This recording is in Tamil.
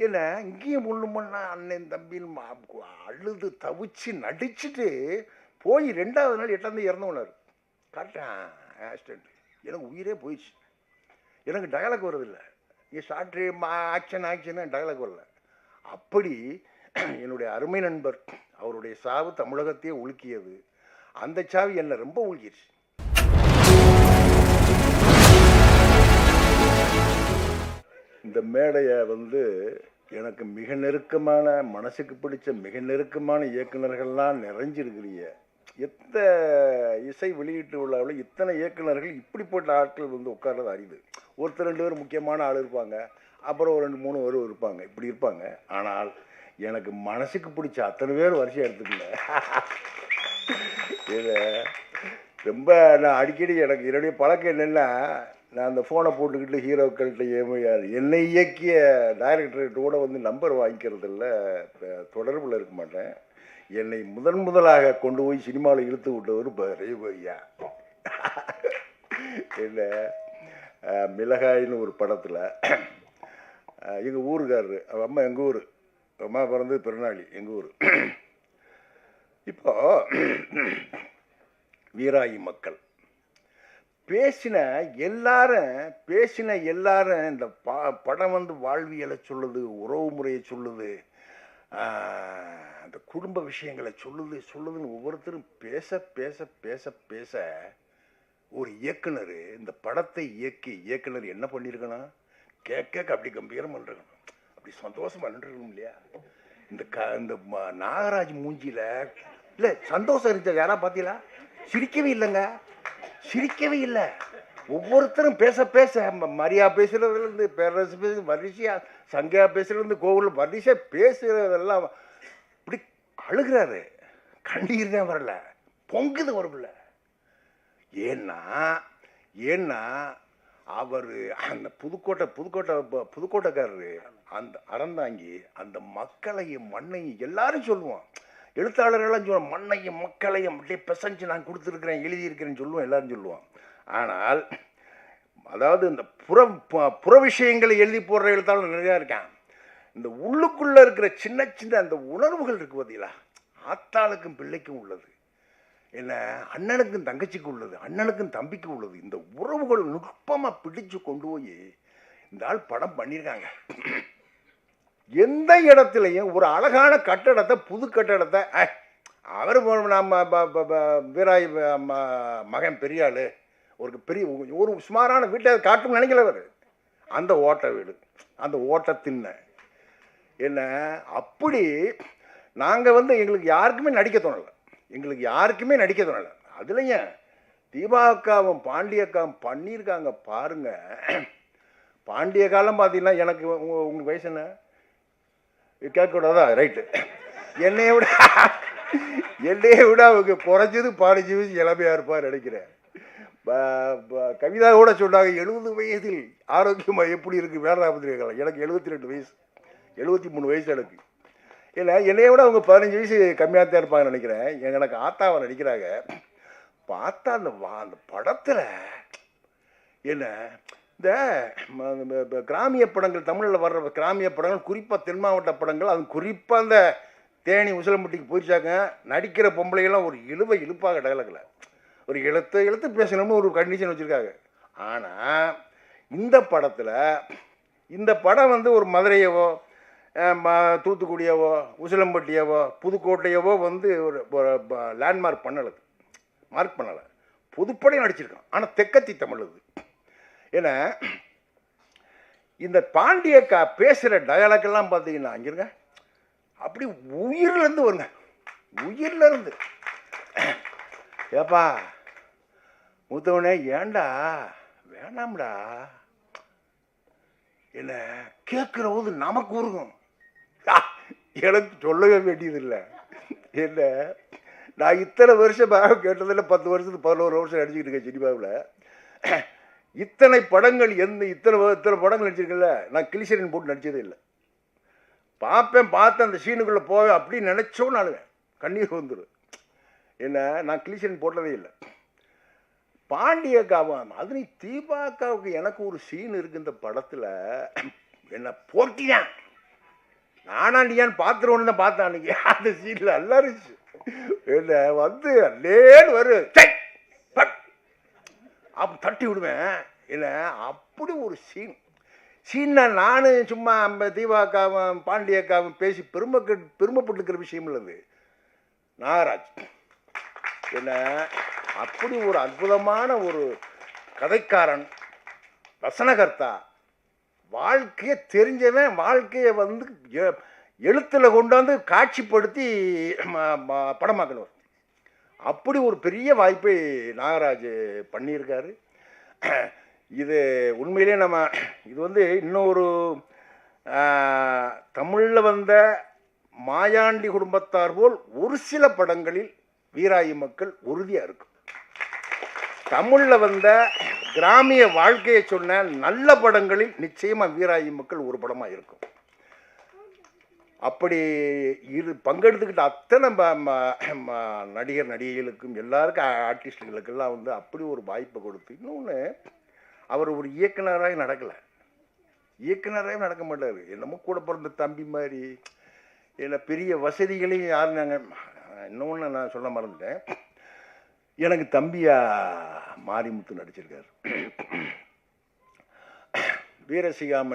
என்ன இங்கேயும் முள்ளுமண்ணா அண்ணன் தம்பின்னு மா- அழுது தவிச்சு நடிச்சுட்டு போய் ரெண்டாவது நாள் எட்டாந்து இறந்தவனார். கரெக்டாக ஆக்சிடென்ட் எனக்கு உயிரே போயிடுச்சு. எனக்கு டயலாக் வரதில்லை இங்கே ஷார்ட்ரு ஆக்ஷன் ஆக்ஷன் டயலாக் வரல. அப்படி என்னுடைய அருமை நண்பர் அவருடைய சாவு தமிழகத்தையே உலுக்கியது. அந்த சாவு என்னை ரொம்ப உலுக்கிடுச்சு. இந்த மேடையை வந்து எனக்கு மிக நெருக்கமான மனசுக்கு பிடிச்ச மிக நெருக்கமான இயக்குனர்கள்லாம் நிறைஞ்சிருக்கிறீங்க. எத்த இசை வெளியீட்டு விழாவில் இத்தனை இயக்குனர்கள் இப்படிப்பட்ட ஆட்கள் வந்து உட்கார்றது அறிவு ஒருத்தர் ரெண்டு பேர் முக்கியமான ஆள் இருப்பாங்க அப்புறம் ஒரு ரெண்டு மூணு பேரும் இருப்பாங்க இப்படி இருப்பாங்க. ஆனால் எனக்கு மனசுக்கு பிடிச்ச அத்தனை பேர் வரிசையாக எடுத்துக்கல இதை ரொம்ப நான் அடிக்கடி எனக்கு என்னுடைய பழக்கம் என்னென்னா நான் அந்த ஃபோனை போட்டுக்கிட்டு ஹீரோக்கள்கிட்ட ஏமையார் என்னை இயக்கிய டைரக்டர்கிட்ட கூட வந்து நம்பர் வாங்கிக்கிறதில்ல தொடர்பில் இருக்க மாட்டேன். என்னை முதன் முதலாக கொண்டு போய் சினிமாவில் இழுத்து விட்டவர் இப்போ என்ன மிளகாயின்னு மிளகாய்னு ஒரு படத்தில் எங்கள் ஊருக்காரரு அம்மா எங்கள் ஊர்? அம்மா பிறந்தது பிறநாளி எங்கள் ஊர்? இப்போ வீராயி மக்கள். பேசின எல்லாரும் பேசின எல்லாரும் இந்த பா படம் வந்து வாழ்வியலை சொல்லுது உறவு முறையை சொல்லுது அந்த குடும்ப விஷயங்களை சொல்லுது சொல்லுதுன்னு ஒவ்வொருத்தரும் பேச பேச பேச பேச ஒரு இயக்குனர் இந்த படத்தை இயக்கி இயக்குனர் என்ன பண்ணியிருக்கணும் கேட்க அப்படி கம்பீரம் பண்ணிருக்கணும் அப்படி சந்தோஷம் பண்ணிருக்கணும் இல்லையா? இந்த க இந்த ம- நாகராஜ் மூஞ்சியில் இல்லை சந்தோஷம் இருந்துச்சு யாராவது பார்த்தீங்களா? சிரிக்கவே இல்லைங்க. சிரிக்கவே இல்லை. ஒவ்வொருத்தரும் பேச பேச மரியா பேசுறதுலேருந்து பேரரசு பேசு வரிசையா சங்கையா பேசுறதுலேருந்து கோவில் வரிசை பேசுகிறதெல்லாம் இப்படி அழுகிறாரு. கண்ணீர் தான் வரல. பொங்குது வரும்ல ஏன்னா ஏன்னா அவர் அந்த புதுக்கோட்டை புதுக்கோட்டை ப- புதுக்கோட்டைக்காரரு அந்த அறந்தாங்கி அந்த மக்களையும் மண்ணையும் எல்லாரும் சொல்லுவோம் எழுத்தாளர்கள்லாம் சொல்லுவோம் மண்ணையும் மக்களையும் அப்படியே பிசைஞ்சு நான் கொடுத்துருக்குறேன் எழுதியிருக்கிறேன்னு சொல்லுவோம் எல்லாரும் சொல்லுவோம் ஆனால் அதாவது இந்த புற ப- புற விஷயங்களை எழுதி போடுற எழுத்தாளர் நிறையா இருக்கான். இந்த உள்ளுக்குள்ளே இருக்கிற சின்ன சின்ன அந்த உணர்வுகள் இருக்கு பார்த்தீங்களா ஆத்தாளுக்கும் பிள்ளைக்கும் உள்ளது. என்ன? அண்ணனுக்கும் தங்கச்சிக்கும் உள்ளது அண்ணனுக்கும் தம்பிக்கும் உள்ளது. இந்த உறவுகள் நுட்பமாக பிடிச்சு கொண்டு போய் இந்த ஆள் படம் பண்ணியிருக்காங்க. எந்த இடத்துலையும் ஒரு அழகான கட்டடத்தை புது கட்டடத்தை அவர் நம்ம வீராய் ம- மகன் பெரியாள் ஒரு பெரிய ஒரு சுமாரான வீட்டை காட்டும் நினைக்கலவர் அந்த ஓட்ட வீடு அந்த ஓட்ட திண்ணை. என்ன அப்படி நாங்கள் வந்து எங்களுக்கு யாருக்குமே நடிக்க தோணலை. எங்களுக்கு யாருக்குமே நடிக்க தோணலை. அதுலேயும் தீபாக்காவும் பாண்டியக்காவும் பண்ணியிருக்காங்க பாருங்க. பாண்டிய காலம் பார்த்தீங்கன்னா எனக்கு உங்க- உங்களுக்கு வயசு என்ன? கேட்கக்கூடாதா? ரைட்டு என்னையை விட என்னையை விட அவங்க குறைஞ்சது பதினஞ்சு வயசு இளமையாக இருப்பார் நினைக்கிறேன். ப- ப- கவிதா கூட சொன்னாங்க எழுபது வயதில் ஆரோக்கியமாக எப்படி இருக்குது வேதாபத்திரிகள் எனக்கு எழுபத்தி ரெண்டு வயசு. எழுபத்தி மூணு வயசு எனக்கு. இல்லை என்னைய விட அவங்க பதினஞ்சு வயசு கம்மியாக தான் இருப்பாங்கன்னு நினைக்கிறேன். எனக்கு ஆத்தாவை நடிக்கிறாங்க. பார்த்தா அந்த வா- அந்த படத்தில் என்ன இந்த கிராமிய படங்கள் தமிழில் வர்ற கிராமிய படங்கள் குறிப்பாக தென் மாவட்ட படங்கள் அது குறிப்பாக அந்த தேனி உசிலம்பட்டிக்கு போயிடுச்சாங்க. நடிக்கிற பொம்பளைகள்லாம் ஒரு இழுவை இழுப்பாக டயலாகில் ஒரு இழுத்து எழுத்து பேசணும்னு ஒரு கண்டிஷன் வச்சுருக்காங்க. ஆனால் இந்த படத்தில் இந்த படம் வந்து ஒரு மதுரையவோ ம- தூத்துக்குடியவோ உசிலம்பட்டியவோ புதுக்கோட்டையவோ வந்து ஒரு லேண்ட்மார்க் பண்ணலை. மார்க் பண்ணலை. புதுப்படையும் நடிச்சிருக்கான். ஆனால் தெக்கத்தி தமிழ் அது. ஏன்னா இந்த பாண்டியக்கா பேசுகிற டயலாக்கெல்லாம் பார்த்தீங்கன்னா அங்கிருங்க அப்படி உயிர்லேருந்து வருங்க. உயிர்லேருந்து ஏப்பா மூத்தவனே ஏண்டா வேணாம்டா. என்ன கேட்குற போது நமக்கு உருகும். எனக்கு சொல்லவே வேண்டியதில்லை. என்ன நான் இத்தனை வருஷமாக கேட்டதில்ல. பத்து வருஷத்துக்கு பதினோரு வருஷம் அடிச்சுக்கிட்டு இருக்கேன் சினிமாவில். இத்தனை படங்கள் எந்த இத்தனை இத்தனை படங்கள் நடிச்சிருக்கல நான் கிளிசரின் போட்டு நடித்ததே இல்லை. பார்ப்பேன் பார்த்து அந்த சீனுக்குள்ளே போவேன் அப்படின்னு நினச்சோன்னு அழுவேன் கண்ணீர் வந்துடும் என்ன நான் கிளிசரின் போட்டதே இல்லை. பாண்டியக்காவும் அதனை தீபாக்காவுக்கு எனக்கு ஒரு சீன் இருக்கு இந்த படத்தில். என்ன போட்டியான் நானாண்டியான்னு பார்த்துருவோன்னு தான் பார்த்தேன் அன்னைக்கு. அந்த சீனில் நல்லா இருந்துச்சு. என்ன வந்து அல்லேன்னு வரும் சை, அப்படி தட்டி விடுவேன். இல்லை அப்படி ஒரு சீன் சீன்னா நான் சும்மா நம்ம தீபாக்காவும் பாண்டியக்காவும் பேசி பெருமை பெருமைப்பட்டுக்கிற விஷயம் இல்லது நாகராஜ். என்ன அப்படி ஒரு அற்புதமான ஒரு கதைக்காரன் வசனகர்த்தா வாழ்க்கையை தெரிஞ்சவன் வாழ்க்கையை வந்து எ- எழுத்துல கொண்டாந்து காட்சிப்படுத்தி ம- படமாக்கணும் அப்படி ஒரு பெரிய வாய்ப்பை நாகராஜ் பண்ணியிருக்காரு. இது உண்மையிலே நம்ம இது வந்து இன்னொரு தமிழில் வந்த மாயாண்டி குடும்பத்தார் போல் ஒரு சில படங்களில் வீராயி மக்கள் உறுதியாக இருக்கும். தமிழில் வந்த கிராமிய வாழ்க்கையை சொன்ன நல்ல படங்களில் நிச்சயமாக வீராயி மக்கள் ஒரு படமாக இருக்கும். அப்படி இரு பங்கெடுத்துக்கிட்ட அத்தனை ம- ம- ம- நடிகர் நடிகைகளுக்கும் எல்லாருக்கும் ஆர்டிஸ்டுகளுக்கெல்லாம் வந்து அப்படி ஒரு வாய்ப்பை கொடுத்து இன்னொன்று அவர் ஒரு இயக்குனராக நடக்கலை. இயக்குனராக நடக்க மாட்டார். என்னமோ கூட பிறந்த தம்பி மாதிரி இல்லை பெரிய வசதிகளையும் யார் நாங்கள் இன்னொன்று நான் சொல்ல மறந்துட்டேன். எனக்கு தம்பியா மாரிமுத்து நடிச்சிருக்காரு. வீரசிகாமணி